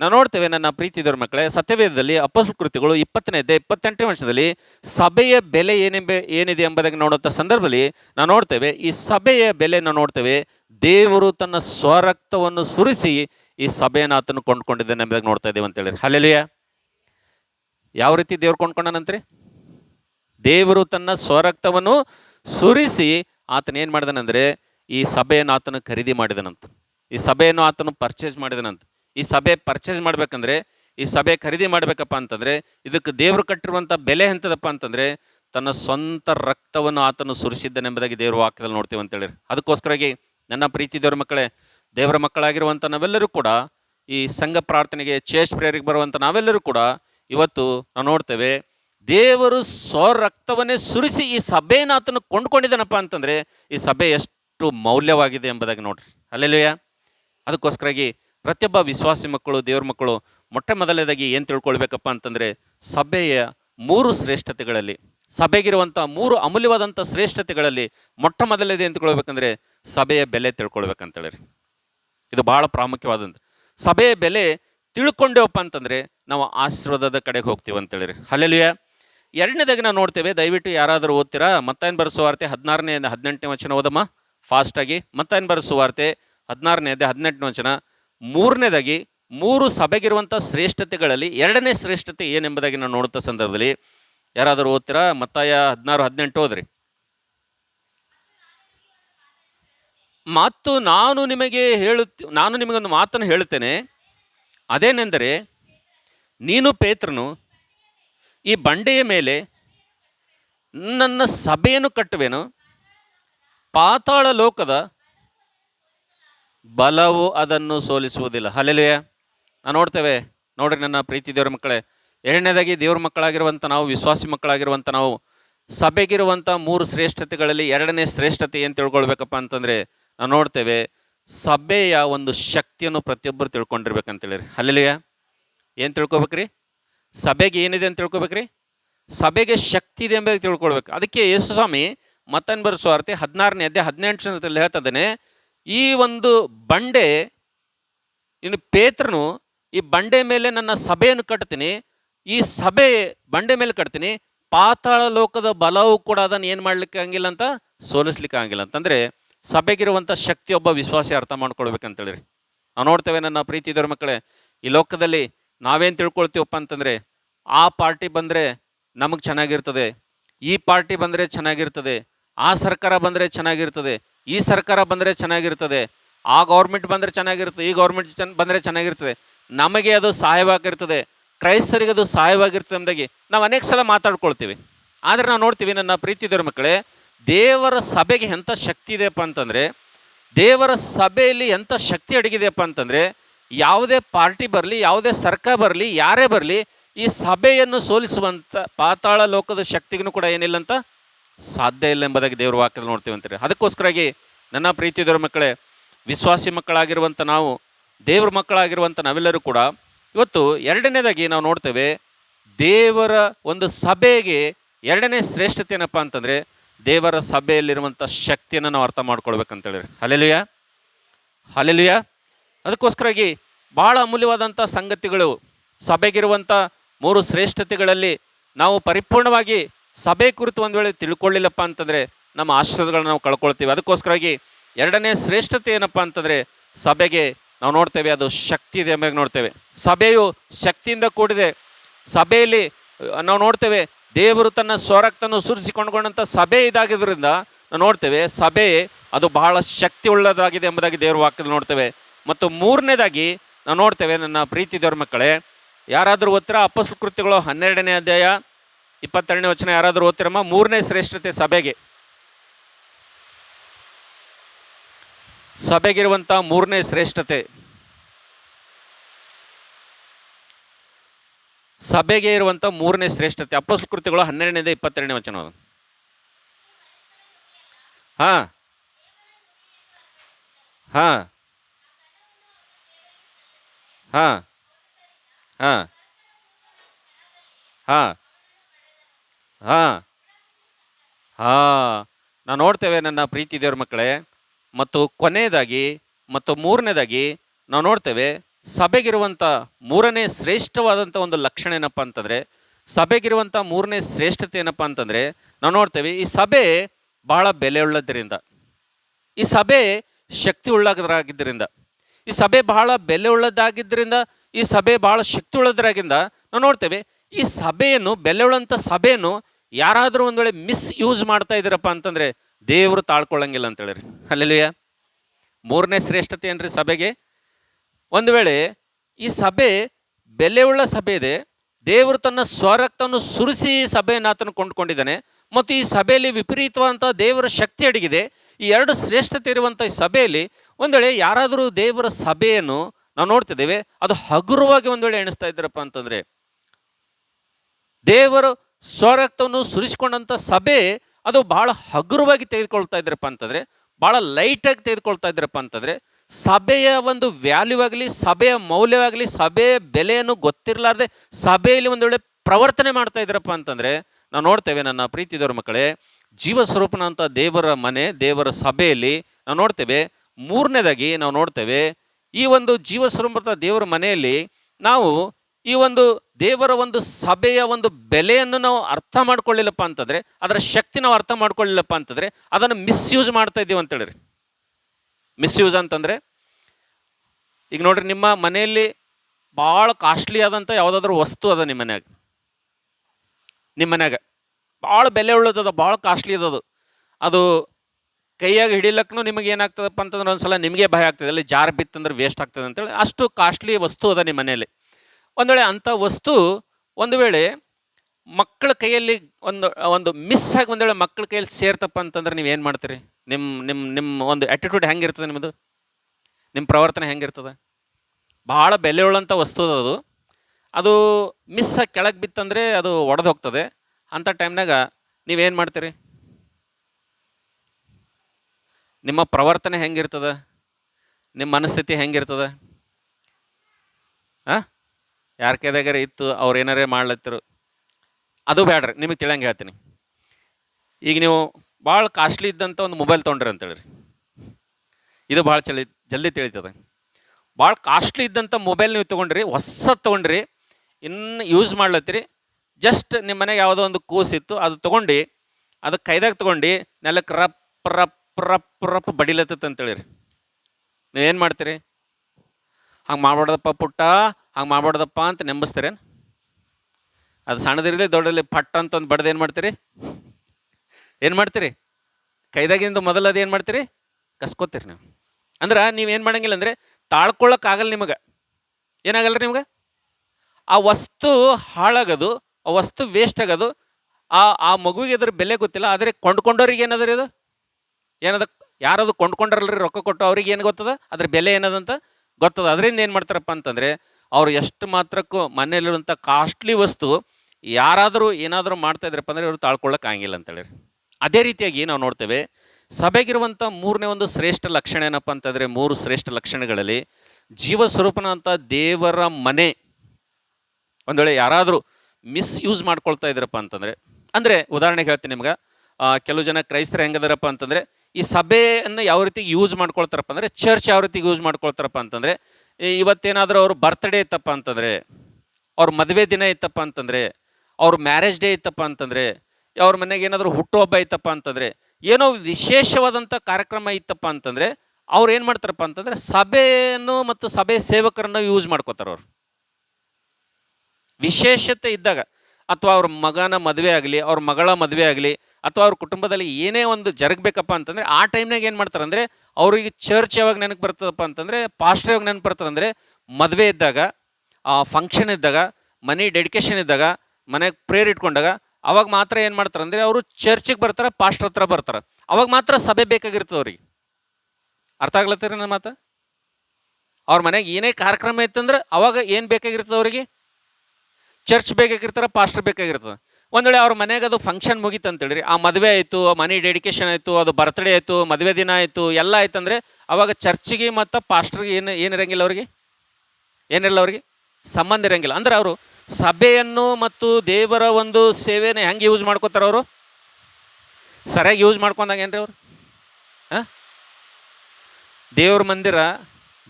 ನಾವು ನೋಡ್ತೇವೆ ನನ್ನ ಪ್ರೀತಿದವ್ರ ಮಕ್ಕಳೇ, ಸತ್ಯವೇದದಲ್ಲಿ ಅಪ್ಪಸಲ್ ಕೃತಿಗಳು ಇಪ್ಪತ್ತನೇ ಇಪ್ಪತ್ತೆಂಟನೇ ವರ್ಷದಲ್ಲಿ ಸಭೆಯ ಬೆಲೆ ಏನೆಂಬೆ, ಏನಿದೆ ಎಂಬುದಾಗಿ ನೋಡುವಂಥ ಸಂದರ್ಭದಲ್ಲಿ ನಾವು ನೋಡ್ತೇವೆ, ಈ ಸಭೆಯ ಬೆಲೆ ನಾವು ನೋಡ್ತೇವೆ, ದೇವರು ತನ್ನ ಸ್ವರಕ್ತವನ್ನು ಸುರಿಸಿ ಈ ಸಭೆಯನ್ನು ಆತನು ಕೊಂಡ್ಕೊಂಡಿದ್ದಾನೆ ಎಂಬುದಾಗಿ ನೋಡ್ತಾ ಇದ್ದೇವೆ ಅಂತ ಹೇಳಿದ್ರೆ. ಹಲೆಲುಯ ಯಾವ ರೀತಿ ದೇವ್ರು ಕೊಂಡ್ಕೊಂಡನಂತ್ರಿ? ದೇವರು ತನ್ನ ಸ್ವರಕ್ತವನ್ನು ಸುರಿಸಿ ಆತನ ಏನು ಮಾಡಿದನಂದರೆ ಈ ಸಭೆಯನ್ನು ಆತನು ಖರೀದಿ ಮಾಡಿದನಂತ, ಈ ಸಭೆಯನ್ನು ಆತನು ಪರ್ಚೇಸ್ ಮಾಡಿದನಂತ. ಈ ಸಭೆ ಪರ್ಚೇಸ್ ಮಾಡಬೇಕಂದ್ರೆ, ಈ ಸಭೆ ಖರೀದಿ ಮಾಡಬೇಕಪ್ಪ ಅಂತಂದರೆ, ಇದಕ್ಕೆ ದೇವರು ಕಟ್ಟಿರುವಂಥ ಬೆಲೆ ಎಂಥದಪ್ಪ ಅಂತಂದರೆ, ತನ್ನ ಸ್ವಂತ ರಕ್ತವನ್ನು ಆತನು ಸುರಿಸಿದ್ದನೆಂಬುದಾಗಿ ದೇವರು ವಾಕ್ಯದಲ್ಲಿ ನೋಡ್ತೀವಿ ಅಂತೇಳಿ ಅದಕ್ಕೋಸ್ಕರಾಗಿ ನನ್ನ ಪ್ರೀತಿ ದೇವರ ಮಕ್ಕಳೇ, ದೇವರ ಮಕ್ಕಳಾಗಿರುವಂಥ ನಾವೆಲ್ಲರೂ ಕೂಡ, ಈ ಸಂಘ ಪ್ರಾರ್ಥನೆಗೆ ಚೇಷ್ ಪ್ರೇರಿಗೆ ಬರುವಂಥ ನಾವೆಲ್ಲರೂ ಕೂಡ ಇವತ್ತು ನಾವು ನೋಡ್ತೇವೆ, ದೇವರು ಸ್ವರಕ್ತವನ್ನೇ ಸುರಿಸಿ ಈ ಸಭೆಯನ್ನು ಆತನು ಕೊಂಡ್ಕೊಂಡಿದ್ದಾನಪ್ಪ ಅಂತಂದರೆ, ಈ ಸಭೆ ಎಷ್ಟು ಮೌಲ್ಯವಾಗಿದೆ ಎಂಬುದಾಗಿ ನೋಡ್ರಿ. ಅಲ್ಲೆಲ್ಲಯ್ಯ ಅದಕ್ಕೋಸ್ಕರಾಗಿ ಪ್ರತಿಯೊಬ್ಬ ವಿಶ್ವಾಸಿ ಮಕ್ಕಳು, ದೇವ್ರ ಮಕ್ಕಳು ಮೊಟ್ಟ ಮೊದಲನೇದಾಗಿ ಏನು ತಿಳ್ಕೊಳ್ಬೇಕಪ್ಪ ಅಂತಂದರೆ ಸಭೆಯ ಮೂರು ಶ್ರೇಷ್ಠತೆಗಳಲ್ಲಿ ಸಭೆಗಿರುವಂಥ ಮೂರು ಅಮೂಲ್ಯವಾದಂಥ ಶ್ರೇಷ್ಠತೆಗಳಲ್ಲಿ ಮೊಟ್ಟ ಮೊದಲನೇದು ಏನು ತಿಳ್ಕೊಳ್ಬೇಕಂದ್ರೆ ಸಭೆಯ ಬೆಲೆ ತಿಳ್ಕೊಳ್ಬೇಕಂತೇಳಿ ಇದು ಭಾಳ ಪ್ರಾಮುಖ್ಯವಾದಂಥ ಸಭೆಯ ಬೆಲೆ ತಿಳ್ಕೊಂಡೇವಪ್ಪ ಅಂತಂದರೆ ನಾವು ಆಶೀರ್ವಾದದ ಕಡೆಗೆ ಹೋಗ್ತೀವಿ ಅಂತೇಳಿರಿ. ಅಲ್ಲೆಲ್ಲಿಯ ಎರಡನೇದಾಗಿ ನಾವು ನೋಡ್ತೇವೆ, ದಯವಿಟ್ಟು ಯಾರಾದರೂ ಓದ್ತೀರಾ? ಮತ್ತೇನು ಬರೋ ವಾರ್ತೆ ಹದಿನಾರನೇ, ಹದಿನೆಂಟನೇ ವಚನ ಓದಮ್ಮ. ಫಾಸ್ಟಾಗಿ ಮತ್ತೇನು ಬರೋ ವಾರ್ತೆ ಹದಿನಾರನೇ, ಹದಿನೆಂಟನೇ ವಚನ. ಮೂರನೇದಾಗಿ, ಮೂರು ಸಭೆಗಿರುವಂಥ ಶ್ರೇಷ್ಠತೆಗಳಲ್ಲಿ ಎರಡನೇ ಶ್ರೇಷ್ಠತೆ ಏನೆಂಬುದಾಗಿ ನಾವು ನೋಡುತ್ತಾ ಸಂದರ್ಭದಲ್ಲಿ, ಯಾರಾದರೂ ಓದ್ತೀರಾ? ಮತ್ತಾಯ ಹದಿನಾರು, ಹದಿನೆಂಟು ಓದ್ರಿ. ಮತ್ತು ನಾನು ನಿಮಗೆ ಹೇಳುತ್ತ, ನಾನು ನಿಮಗೊಂದು ಮಾತನ್ನು ಹೇಳುತ್ತೇನೆ. ಅದೇನೆಂದರೆ, ನೀನು ಪೇತ್ರನು, ಈ ಬಂಡೆಯ ಮೇಲೆ ನನ್ನ ಸಭೆಯನ್ನು ಕಟ್ಟುವೆನು, ಪಾತಾಳ ಲೋಕದ ಬಲವು ಅದನ್ನು ಸೋಲಿಸುವುದಿಲ್ಲ. ಹಲೆಲುಯ ನಾವು ನೋಡ್ತೇವೆ. ನೋಡ್ರಿ ನನ್ನ ಪ್ರೀತಿ ದೇವ್ರ ಮಕ್ಕಳೇ. ಎರಡನೇದಾಗಿ ದೇವ್ರ ಮಕ್ಕಳಾಗಿರುವಂಥ ನಾವು, ವಿಶ್ವಾಸಿ ಮಕ್ಕಳಾಗಿರುವಂಥ ನಾವು ಸಭೆಗಿರುವಂಥ ಮೂರು ಶ್ರೇಷ್ಠತೆಗಳಲ್ಲಿ ಎರಡನೇ ಶ್ರೇಷ್ಠತೆ ಏನು ತಿಳ್ಕೊಳ್ಬೇಕಪ್ಪ ಅಂತಂದರೆ ನಾವು ನೋಡ್ತೇವೆ, ಸಭೆಯ ಒಂದು ಶಕ್ತಿಯನ್ನು ಪ್ರತಿಯೊಬ್ಬರು ತಿಳ್ಕೊಂಡಿರ್ಬೇಕಂತೇಳಿ ಹಲೆಲುಯ ಏನು ತಿಳ್ಕೊಬೇಕ್ರಿ? ಸಭೆಗೆ ಏನಿದೆ ಅಂತ ತಿಳ್ಕೊಬೇಕ್ರಿ? ಸಭೆಗೆ ಶಕ್ತಿ ಇದೆ ಎಂಬುದಾಗಿ ತಿಳ್ಕೊಳ್ಬೇಕು. ಅದಕ್ಕೆ ಯೇಸು ಸ್ವಾಮಿ ಮತ್ತನ್ ಸ್ವಾರ್ಥಿ ಹದಿನಾರನೇ ಅಧ್ಯಾಯ ಹದಿನೆಂಟರಲ್ಲಿ ಹೇಳ್ತದೇನೆ ಈ ಒಂದು ಬಂಡೆ, ಇನ್ನು ಪೇತ್ರನು ಈ ಬಂಡೆ ಮೇಲೆ ನನ್ನ ಸಭೆಯನ್ನು ಕಟ್ತೀನಿ. ಈ ಸಭೆ ಬಂಡೆ ಮೇಲೆ ಕಟ್ತೀನಿ. ಪಾತಾಳ ಲೋಕದ ಬಲವು ಕೂಡ ಅದನ್ನು ಏನು ಮಾಡ್ಲಿಕ್ಕೆ ಆಗಿಲ್ಲ ಅಂತ ಸೋಲಿಸ್ಲಿಕ್ಕೆ ಆಗಿಲ್ಲ ಅಂತಂದರೆ ಸಭೆಗಿರುವಂಥ ಶಕ್ತಿ ಒಬ್ಬ ವಿಶ್ವಾಸಿ ಅರ್ಥ ಮಾಡ್ಕೊಳ್ಬೇಕಂತೇಳಿ ನಾವು ನೋಡ್ತೇವೆ ನನ್ನ ಪ್ರೀತಿ ಮಕ್ಕಳೇ, ಈ ಲೋಕದಲ್ಲಿ ನಾವೇನು ತಿಳ್ಕೊಳ್ತೀವಪ್ಪ ಅಂತಂದರೆ ಆ ಪಾರ್ಟಿ ಬಂದರೆ ನಮಗೆ ಚೆನ್ನಾಗಿರ್ತದೆ, ಈ ಪಾರ್ಟಿ ಬಂದರೆ ಚೆನ್ನಾಗಿರ್ತದೆ, ಆ ಸರ್ಕಾರ ಬಂದರೆ ಚೆನ್ನಾಗಿರ್ತದೆ ಈ ಸರ್ಕಾರ ಬಂದರೆ ಚೆನ್ನಾಗಿರ್ತದೆ, ಆ ಗೌರ್ಮೆಂಟ್ ಬಂದರೆ ಚೆನ್ನಾಗಿರ್ತದೆ ಈ ಗೌರ್ಮೆಂಟ್ ಚೆನ್ನ ಬಂದರೆ ಚೆನ್ನಾಗಿರ್ತದೆ. ನಮಗೆ ಅದು ಸಹಾಯವಾಗಿರ್ತದೆ, ಕ್ರೈಸ್ತರಿಗೆ ಅದು ಸಹಾಯವಾಗಿರ್ತದೆ ಎಂಬುದಾಗಿ ನಾವು ಅನೇಕ ಸಲ ಮಾತಾಡ್ಕೊಳ್ತೀವಿ. ಆದರೆ ನಾವು ನೋಡ್ತೀವಿ ನನ್ನ ಪ್ರೀತಿದವ್ರ ಮಕ್ಕಳೇ, ದೇವರ ಸಭೆಗೆ ಎಂಥ ಶಕ್ತಿ ಇದೆಯಪ್ಪ ಅಂತಂದರೆ, ದೇವರ ಸಭೆಯಲ್ಲಿ ಎಂಥ ಶಕ್ತಿ ಅಡಗಿದೆಯಪ್ಪ ಅಂತಂದರೆ, ಯಾವುದೇ ಪಾರ್ಟಿ ಬರಲಿ, ಯಾವುದೇ ಸರ್ಕಾರ ಬರಲಿ, ಯಾರೇ ಬರಲಿ, ಈ ಸಭೆಯನ್ನು ಸೋಲಿಸುವಂಥ ಪಾತಾಳ ಲೋಕದ ಶಕ್ತಿಗೂ ಕೂಡ ಏನಿಲ್ಲ ಅಂತ ಸಾಧ್ಯ ಇಲ್ಲ ಎಂಬುದಾಗಿ ದೇವರ ವಾಕ್ಯದಲ್ಲಿ ನೋಡ್ತೀವಿ ಅಂತಾರೆ. ಅದಕ್ಕೋಸ್ಕರಾಗಿ ನನ್ನ ಪ್ರೀತಿದವರ ಮಕ್ಕಳೇ, ವಿಶ್ವಾಸಿ ಮಕ್ಕಳಾಗಿರುವಂಥ ನಾವು, ದೇವ್ರ ಮಕ್ಕಳಾಗಿರುವಂಥ ನಾವೆಲ್ಲರೂ ಕೂಡ ಇವತ್ತು ಎರಡನೇದಾಗಿ ನಾವು ನೋಡ್ತೇವೆ, ದೇವರ ಒಂದು ಸಭೆಗೆ ಎರಡನೇ ಶ್ರೇಷ್ಠತೆ ಏನಪ್ಪ ಅಂತಂದರೆ ದೇವರ ಸಭೆಯಲ್ಲಿರುವಂಥ ಶಕ್ತಿಯನ್ನು ನಾವು ಅರ್ಥ ಮಾಡ್ಕೊಳ್ಬೇಕಂತೇಳಿ. ಹಲೆಲುಯ ಹಲೆಲುಯ ಅದಕ್ಕೋಸ್ಕರಾಗಿ ಭಾಳ ಅಮೂಲ್ಯವಾದಂಥ ಸಂಗತಿಗಳು, ಸಭೆಗಿರುವಂಥ ಮೂರು ಶ್ರೇಷ್ಠತೆಗಳಲ್ಲಿ ನಾವು ಪರಿಪೂರ್ಣವಾಗಿ ಸಭೆ ಕುರಿತು ಒಂದು ವೇಳೆ ತಿಳ್ಕೊಳ್ಳಿಲ್ಲಪ್ಪ ಅಂತಂದರೆ ನಮ್ಮ ಆಶ್ರಯಗಳನ್ನ ನಾವು ಕಳ್ಕೊಳ್ತೀವಿ. ಅದಕ್ಕೋಸ್ಕರಾಗಿ ಎರಡನೇ ಶ್ರೇಷ್ಠತೆ ಏನಪ್ಪ ಅಂತಂದರೆ ಸಭೆಗೆ ನಾವು ನೋಡ್ತೇವೆ, ಅದು ಶಕ್ತಿ ಇದೆ ಎಂಬುದಾಗಿ ನೋಡ್ತೇವೆ. ಸಭೆಯು ಶಕ್ತಿಯಿಂದ ಕೂಡಿದೆ. ಸಭೆಯಲ್ಲಿ ನಾವು ನೋಡ್ತೇವೆ, ದೇವರು ತನ್ನ ಸ್ವರಕ್ತನ್ನು ಸುರಿಸಿಕೊಂಡ್ಕೊಂಡಂಥ ಸಭೆ ಇದಾಗಿದ್ದರಿಂದ ನಾವು ನೋಡ್ತೇವೆ, ಸಭೆ ಅದು ಬಹಳ ಶಕ್ತಿ ಉಳ್ಳದಾಗಿದೆ ಎಂಬುದಾಗಿ ದೇವರು ವಾಕ್ಯದಲ್ಲಿ ನೋಡ್ತೇವೆ. ಮತ್ತು ಮೂರನೇದಾಗಿ ನಾವು ನೋಡ್ತೇವೆ ನನ್ನ ಪ್ರೀತಿ ದೇವ್ರ ಮಕ್ಕಳೇ, ಯಾರಾದರೂ ಹತ್ರ ಅಪಸ್ಕೃತಿಗಳು ಹನ್ನೆರಡನೇ ಅಧ್ಯಾಯ ಇಪ್ಪತ್ತೆರಡನೇ ವಚನ ಯಾರಾದರೂ ಓದ್ತಿರಮ್ಮ? ಮೂರನೇ ಶ್ರೇಷ್ಠತೆ ಸಭೆಗೆ. ಸಭೆಗಿರುವಂಥ ಮೂರನೇ ಶ್ರೇಷ್ಠತೆ. ಸಭೆಗೆ ಇರುವಂಥ ಮೂರನೇ ಶ್ರೇಷ್ಠತೆ. ಅಪ್ಪಸ್ಲು ಕೃತಿಗಳು ಹನ್ನೆರಡನೇದ ಇಪ್ಪತ್ತೆರಡನೇ ವಚನ ಹಾ. ಹಾ. ಹಾ. ಹಾ. ಹಾ. ಹಾ. ಹಾ. ನಾವು ನೋಡ್ತೇವೆ ನನ್ನ ಪ್ರೀತಿ ದೇವ್ರ ಮಕ್ಕಳೇ. ಮತ್ತು ಕೊನೆಯದಾಗಿ, ಮತ್ತು ಮೂರನೇದಾಗಿ ನಾವು ನೋಡ್ತೇವೆ ಸಭೆಗಿರುವಂಥ ಮೂರನೇ ಶ್ರೇಷ್ಠವಾದಂಥ ಒಂದು ಲಕ್ಷಣ ಏನಪ್ಪ ಅಂತಂದರೆ ಸಭೆಗಿರುವಂಥ ಮೂರನೇ ಶ್ರೇಷ್ಠತೆ ಏನಪ್ಪ ಅಂತಂದರೆ ನಾವು ನೋಡ್ತೇವೆ ಈ ಸಭೆ ಬಹಳ ಬೆಲೆ ಈ ಸಭೆ ಶಕ್ತಿ ಉಳ್ಳದರಾಗಿದ್ದರಿಂದ ಈ ಸಭೆ ಬಹಳ ಬೆಲೆ ಉಳ್ಳದಾಗಿದ್ದರಿಂದ ಈ ಸಭೆ ಬಹಳ ಶಕ್ತಿ ಉಳ್ಳದ್ರಾಗಿಂದ ನಾವು ನೋಡ್ತೇವೆ ಈ ಸಭೆಯನ್ನು, ಬೆಲೆಯುಳ್ಳಂಥ ಸಭೆಯನ್ನು ಯಾರಾದರೂ ಒಂದು ವೇಳೆ ಮಿಸ್ ಯೂಸ್ ಮಾಡ್ತಾ ಇದ್ದೀರಪ್ಪ ಅಂತಂದರೆ ದೇವರು ತಾಳ್ಕೊಳ್ಳಂಗಿಲ್ಲ ಅಂತ ಹೇಳಿರಿ. ಅಲ್ಲೆಲ್ಲಯ್ಯ ಮೂರನೇ ಶ್ರೇಷ್ಠತೆ ಏನ್ರಿ ಸಭೆಗೆ? ಒಂದು ವೇಳೆ ಈ ಸಭೆ ಬೆಲೆಯುಳ್ಳ ಸಭೆ ಇದೆ, ದೇವರು ತನ್ನ ಸ್ವರಕ್ತವನ್ನು ಸುರಿಸಿ ಸಭೆಯನ್ನು ಆತನು ಕೊಂಡುಕೊಂಡಿದ್ದಾನೆ, ಮತ್ತು ಈ ಸಭೆಯಲ್ಲಿ ವಿಪರೀತವಾದಂಥ ದೇವರ ಶಕ್ತಿ ಅಡಗಿದೆ. ಈ ಎರಡು ಶ್ರೇಷ್ಠತೆ ಇರುವಂಥ ಈ ಸಭೆಯಲ್ಲಿ ಒಂದು ಯಾರಾದರೂ ದೇವರ ಸಭೆಯನ್ನು ನಾವು ನೋಡ್ತಿದ್ದೇವೆ, ಅದು ಹಗುರವಾಗಿ ಒಂದು ವೇಳೆ ಎಣಿಸ್ತಾ ಇದ್ದಾರಪ್ಪ ಅಂತಂದರೆ ದೇವರು ಸ್ವರಕ್ತವನ್ನು ಸುರಿಸಿಕೊಂಡಂಥ ಸಭೆ ಅದು ಭಾಳ ಹಗುರವಾಗಿ ತೆಗೆದುಕೊಳ್ತಾ ಇದ್ರಪ್ಪ ಅಂತಂದರೆ ಭಾಳ ಲೈಟಾಗಿ ತೆಗೆದುಕೊಳ್ತಾ ಇದ್ರಪ್ಪ ಅಂತಂದರೆ, ಸಭೆಯ ಒಂದು ವ್ಯಾಲ್ಯೂ ಆಗಲಿ, ಸಭೆಯ ಮೌಲ್ಯವಾಗಲಿ, ಸಭೆಯ ಬೆಲೆಯನ್ನು ಗೊತ್ತಿರಲಾರ್ದೆ ಸಭೆಯಲ್ಲಿ ಒಂದು ವೇಳೆ ಪ್ರವರ್ತನೆ ಮಾಡ್ತಾ ಇದ್ರಪ್ಪ ಅಂತಂದರೆ, ನಾವು ನೋಡ್ತೇವೆ ನನ್ನ ಪ್ರೀತಿದವ್ರ ಮಕ್ಕಳೇ ಜೀವ ಸ್ವರೂಪನಂಥ ದೇವರ ಮನೆ, ದೇವರ ಸಭೆಯಲ್ಲಿ ನಾವು ನೋಡ್ತೇವೆ, ಮೂರನೇದಾಗಿ ನಾವು ನೋಡ್ತೇವೆ, ಈ ಒಂದು ಜೀವ ಸ್ವರೂಪದ ದೇವರ ಮನೆಯಲ್ಲಿ ನಾವು ಈ ಒಂದು ದೇವರ ಒಂದು ಸಭೆಯ ಒಂದು ಬೆಲೆಯನ್ನು ನಾವು ಅರ್ಥ ಮಾಡ್ಕೊಳ್ಳಿಲ್ಲಪ್ಪ ಅಂತಂದರೆ, ಅದರ ಶಕ್ತಿ ನಾವು ಅರ್ಥ ಮಾಡ್ಕೊಳ್ಳಿಲ್ಲಪ್ಪ ಅಂತಂದರೆ, ಅದನ್ನು ಮಿಸ್ಯೂಸ್ ಮಾಡ್ತಾ ಇದ್ದೀವಿ ಅಂತೇಳಿ ಮಿಸ್ಯೂಸ್ ಅಂತಂದರೆ, ಈಗ ನೋಡ್ರಿ ನಿಮ್ಮ ಮನೆಯಲ್ಲಿ ಭಾಳ ಕಾಸ್ಟ್ಲಿ ಆದಂಥ ಯಾವುದಾದ್ರೂ ವಸ್ತು ಅದ ನಿಮ್ಮ ಮನ್ಯಾಗ. ನಿಮ್ಮ ಮನೆಯಾಗ. ಭಾಳ ಬೆಲೆ ಉಳ್ಳದದ ಭಾಳ ಕಾಸ್ಟ್ಲಿ ಅದದು ಅದು. ಕೈಯಾಗಿ ಹಿಡಿಲಕ್ಕೂ ನಿಮಗೆ ಏನಾಗ್ತದಪ್ಪ ಅಂತಂದ್ರೆ ಒಂದು ಸಲ ನಿಮಗೆ ಭಯ ಆಗ್ತದೆ, ಅಲ್ಲಿ ಜಾರ್ ಬಿತ್ತಂದ್ರೆ ವೇಸ್ಟ್ ಆಗ್ತದೆ ಅಂತೇಳಿ ಅಷ್ಟು ಕಾಸ್ಟ್ಲಿ ವಸ್ತು ಅದ ನಿಮ್ಮ ಮನೆಯಲ್ಲಿ. ಒಂದು ವೇಳೆ ಅಂಥ ವಸ್ತು ಒಂದು ವೇಳೆ ಮಕ್ಕಳ ಕೈಯಲ್ಲಿ ಒಂದು ಒಂದು ಮಿಸ್ ಆಗಿ ಒಂದು ವೇಳೆ ಮಕ್ಕಳ ಕೈಯಲ್ಲಿ ಸೇರ್ತಪ್ಪ ಅಂತಂದ್ರೆ ನೀವು ಏನು ಮಾಡ್ತೀರಿ? ನಿಮ್ಮ ನಿಮ್ಮ ನಿಮ್ಮ ಒಂದು ಆ್ಯಟಿಟ್ಯೂಡ್ ಹೆಂಗಿರ್ತದೆ ನಿಮ್ಮದು? ನಿಮ್ಮ ಪ್ರವರ್ತನೆ ಹೆಂಗಿರ್ತದೆ? ಭಾಳ ಬೆಲೆ ಉಳ್ಳಂಥ ವಸ್ತು ಅದ ಅದು. ಮಿಸ್ ಆಗಿ ಕೆಳಗೆ ಬಿತ್ತಂದರೆ ಅದು ಒಡೆದು ಹೋಗ್ತದೆ. ಅಂಥ ಟೈಮ್ನಾಗ ನೀವೇನು ಮಾಡ್ತೀರಿ? ನಿಮ್ಮ ಪ್ರವರ್ತನೆ ಹೆಂಗಿರ್ತದೆ? ನಿಮ್ಮ ಮನಸ್ಥಿತಿ ಹೆಂಗಿರ್ತದೆ? ಹಾಂ ಯಾರ ಕೈದಾಗಾರ ಇತ್ತು, ಅವ್ರು ಏನಾರೇ ಮಾಡ್ಲತ್ತಿರು. ಅದು ಬೇಡ್ರಿ ನಿಮಗೆ ತಿಳಂಗೆ ಹೇಳ್ತೀನಿ. ಈಗ ನೀವು ಭಾಳ ಕಾಸ್ಟ್ಲಿ ಇದ್ದಂಥ ಒಂದು ಮೊಬೈಲ್ ತೊಗೊಂಡ್ರಿ ಅಂತೇಳಿ ಇದು ಭಾಳ ಚಲಿ ಜಲ್ದಿ ತಿಳಿತದೆ. ಭಾಳ ಕಾಸ್ಟ್ಲಿ ಇದ್ದಂಥ ಮೊಬೈಲ್ ನೀವು ತೊಗೊಂಡ್ರಿ ಹೊಸ ತೊಗೊಂಡ್ರಿ ಇನ್ನು ಯೂಸ್ ಮಾಡ್ಲತ್ತೀರಿ. ಜಸ್ಟ್ ನಿಮ್ಮ ಮನೆಗೆ ಯಾವುದೋ ಒಂದು ಕೂಸಿತ್ತು ಅದು ತೊಗೊಂಡು, ಅದು ಕೈದಾಗ ತೊಗೊಂಡು ನೆಲಕ್ಕೆ ರಪ್ ರಪ್ ರಪ್ ರಪ್ ನೀವು ನೀವೇನು ಮಾಡ್ತೀರಿ? ಹಂಗೆ ಮಾಡ್ಬಾರ್ದಪ್ಪ ಪುಟ್ಟ. ಹಂಗೆ ಮಾಡ್ಬಾರ್ದಪ್ಪ ಅಂತ ನೆಂಬಿಸ್ತೀರೇನು? ಅದು ಸಣ್ಣದಿರಲಿ ದೊಡ್ಡದಲ್ಲಿ ಪಟ್ ಅಂತ ಒಂದು ಬಡ್ದು ಏನು ಮಾಡ್ತೀರಿ? ಏನು ಮಾಡ್ತೀರಿ? ಕೈದಾಗಿಂದು ಮೊದಲು ಅದು ಏನು ಮಾಡ್ತೀರಿ? ಕಸ್ಕೋತೀರಿ ನೀವು. ಅಂದ್ರೆ ನೀವೇನು ಮಾಡಂಗಿಲ್ಲ ಅಂದರೆ ತಾಳ್ಕೊಳ್ಳೋಕ್ಕಾಗಲ್ಲ ನಿಮಗೆ. ಏನಾಗಲ್ಲ ನಿಮ್ಗೆ? ಆ ವಸ್ತು ಹಾಳಾಗೋದು, ಆ ವಸ್ತು ವೇಸ್ಟ್ ಆಗೋದು, ಆ ಆ ಮಗುವಿಗೆ ಅದ್ರ ಬೆಲೆ ಗೊತ್ತಿಲ್ಲ, ಆದರೆ ಕೊಂಡ್ಕೊಂಡವ್ರಿಗೆ ಏನದ ಇದು ಏನದ, ಯಾರದು ಕೊಂಡ್ಕೊಂಡ್ರಲ್ರಿ ರೊಕ್ಕ ಕೊಟ್ಟು ಅವ್ರಿಗೆ ಏನು ಗೊತ್ತದ? ಅದ್ರ ಬೆಲೆ ಏನದಂತ ಗೊತ್ತದ. ಅದರಿಂದ ಏನು ಮಾಡ್ತಾರಪ್ಪ ಅಂತಂದರೆ ಅವ್ರು ಎಷ್ಟು ಮಾತ್ರಕ್ಕೂ ಮನೆಯಲ್ಲಿರುವಂಥ ಕಾಸ್ಟ್ಲಿ ವಸ್ತು ಯಾರಾದರೂ ಏನಾದರೂ ಮಾಡ್ತಾ ಇದ್ರಪ್ಪ ಅಂದರೆ ಇವರು ತಾಳ್ಕೊಳ್ಳೋಕೆ ಆಗಿಲ್ಲ ಅಂತೇಳಿ ಅದೇ ರೀತಿಯಾಗಿ ನಾವು ನೋಡ್ತೇವೆ, ಸಭೆಗಿರುವಂಥ ಮೂರನೇ ಒಂದು ಶ್ರೇಷ್ಠ ಲಕ್ಷಣ ಏನಪ್ಪ ಅಂತಂದರೆ ಮೂರು ಶ್ರೇಷ್ಠ ಲಕ್ಷಣಗಳಲ್ಲಿ ಜೀವ ಸ್ವರೂಪನ ಅಂತ ದೇವರ ಮನೆ. ಒಂದು ವೇಳೆ ಯಾರಾದರೂ ಮಿಸ್ಯೂಸ್ ಮಾಡ್ಕೊಳ್ತಾ ಇದ್ರಪ್ಪ ಅಂತಂದರೆ, ಅಂದರೆ ಉದಾಹರಣೆಗೆ ಹೇಳ್ತೀನಿ ನಿಮ್ಗೆ ಕೆಲವು ಜನ ಕ್ರೈಸ್ತರು ಹೆಂಗದಾರಪ್ಪ ಅಂತಂದರೆ ಈ ಸಭೆಯನ್ನು ಯಾವ ರೀತಿ ಯೂಸ್ ಮಾಡ್ಕೊಳ್ತಾರಪ್ಪ ಅಂದರೆ ಚರ್ಚ್ ಯಾವ ರೀತಿ ಯೂಸ್ ಮಾಡ್ಕೊಳ್ತಾರಪ್ಪ ಅಂತಂದರೆ ಇವತ್ತೇನಾದರೂ ಅವ್ರ ಬರ್ತ್ಡೇ ಇತ್ತಪ್ಪ ಅಂತಂದರೆ, ಅವ್ರ ಮದುವೆ ದಿನ ಇತ್ತಪ್ಪ ಅಂತಂದರೆ, ಅವ್ರ ಮ್ಯಾರೇಜ್ ಡೇ ಇತ್ತಪ್ಪ ಅಂತಂದರೆ, ಅವ್ರ ಮನೆಗೆ ಏನಾದರೂ ಹುಟ್ಟುಹಬ್ಬ ಇತ್ತಪ್ಪ ಅಂತಂದರೆ, ಏನೋ ವಿಶೇಷವಾದಂಥ ಕಾರ್ಯಕ್ರಮ ಇತ್ತಪ್ಪ ಅಂತಂದರೆ, ಅವ್ರು ಏನು ಮಾಡ್ತಾರಪ್ಪ ಅಂತಂದರೆ ಸಭೆಯನ್ನು ಮತ್ತು ಸಭೆ ಸೇವಕರನ್ನು ಯೂಸ್ ಮಾಡ್ಕೋತಾರೆ ಅವ್ರು. ವಿಶೇಷತೆ ಇದ್ದಾಗ, ಅಥವಾ ಅವ್ರ ಮಗನ ಮದುವೆ ಆಗಲಿ, ಅವ್ರ ಮಗಳ ಮದುವೆ ಆಗಲಿ ಅಥವಾ ಅವ್ರ ಕುಟುಂಬದಲ್ಲಿ ಏನೇ ಒಂದು ಜರಗಬೇಕಪ್ಪ ಅಂತಂದರೆ ಆ ಟೈಮ್ನಾಗ ಏನು ಮಾಡ್ತಾರೆ ಅಂದರೆ ಅವ್ರಿಗೆ ಚರ್ಚ್ ಯಾವಾಗ ನೆನಪು ಬರ್ತದಪ್ಪ ಅಂತಂದರೆ ಪಾಸ್ಟರ್ ಯಾವಾಗ ನೆನಪು ಬರ್ತದೆ ಅಂದರೆ ಮದುವೆ ಇದ್ದಾಗ ಫಂಕ್ಷನ್ ಇದ್ದಾಗ, ಮನಿ ಡೆಡಿಕೇಶನ್ ಇದ್ದಾಗ ಮನೆಗೆ ಪ್ರೇಯರ್ ಇಟ್ಕೊಂಡಾಗ ಅವಾಗ ಮಾತ್ರ ಏನು ಮಾಡ್ತಾರೆ ಅಂದರೆ ಅವರು ಚರ್ಚಿಗೆ ಬರ್ತಾರೆ ಪಾಸ್ಟರ್ ಹತ್ರ ಬರ್ತಾರೆ. ಅವಾಗ ಮಾತ್ರ ಸಭೆ ಬೇಕಾಗಿರ್ತದೆ ಅವ್ರಿಗೆ. ಅರ್ಥ ಆಗ್ಲತ್ತೀರಿ ನನ್ನ ಮಾತು? ಅವ್ರ ಮನೆಗೆ ಏನೇ ಕಾರ್ಯಕ್ರಮ ಇತ್ತಂದ್ರೆ ಅವಾಗ ಏನು ಬೇಕಾಗಿರ್ತದೆ ಅವರಿಗೆ? ಚರ್ಚ್ ಬೇಕಾಗಿರ್ತಾರೆ ಪಾಸ್ಟರ್ ಬೇಕಾಗಿರ್ತದೆ. ಒಂದು ವೇಳೆ ಅವ್ರ ಮನೆಗೆ ಅದು ಫಂಕ್ಷನ್ ಮುಗೀತು ಅಂತೇಳಿ ಆ ಮದುವೆ ಆಯಿತು ಮನಿ ಡೆಡಿಕೇಶನ್ ಆಯಿತು, ಅದು ಬರ್ತ್ಡೇ ಆಯಿತು, ಮದುವೆ ದಿನ ಆಯಿತು, ಎಲ್ಲ ಆಯ್ತಂದ್ರೆ ಅವಾಗ ಚರ್ಚಿಗೆ ಮತ್ತು ಪಾಸ್ಟ್ರಿಗೆ ಏನು ಏನಿರಂಗಿಲ್ಲ ಅವ್ರಿಗೆ? ಏನಿರಲ್ಲ ಅವ್ರಿಗೆ? ಸಂಬಂಧ ಇರಂಗಿಲ್ಲ. ಅಂದ್ರೆ ಅವರು ಸಭೆಯನ್ನು ಮತ್ತು ದೇವರ ಒಂದು ಸೇವೆನ ಹೆಂಗೆ ಯೂಸ್ ಮಾಡ್ಕೋತಾರೆ ಅವರು? ಸರಿಯಾಗಿ ಯೂಸ್ ಮಾಡ್ಕೊಂಡಾಗ ಏನ್ರಿ ಅವರು? ಹಾಂ? ದೇವ್ರ ಮಂದಿರ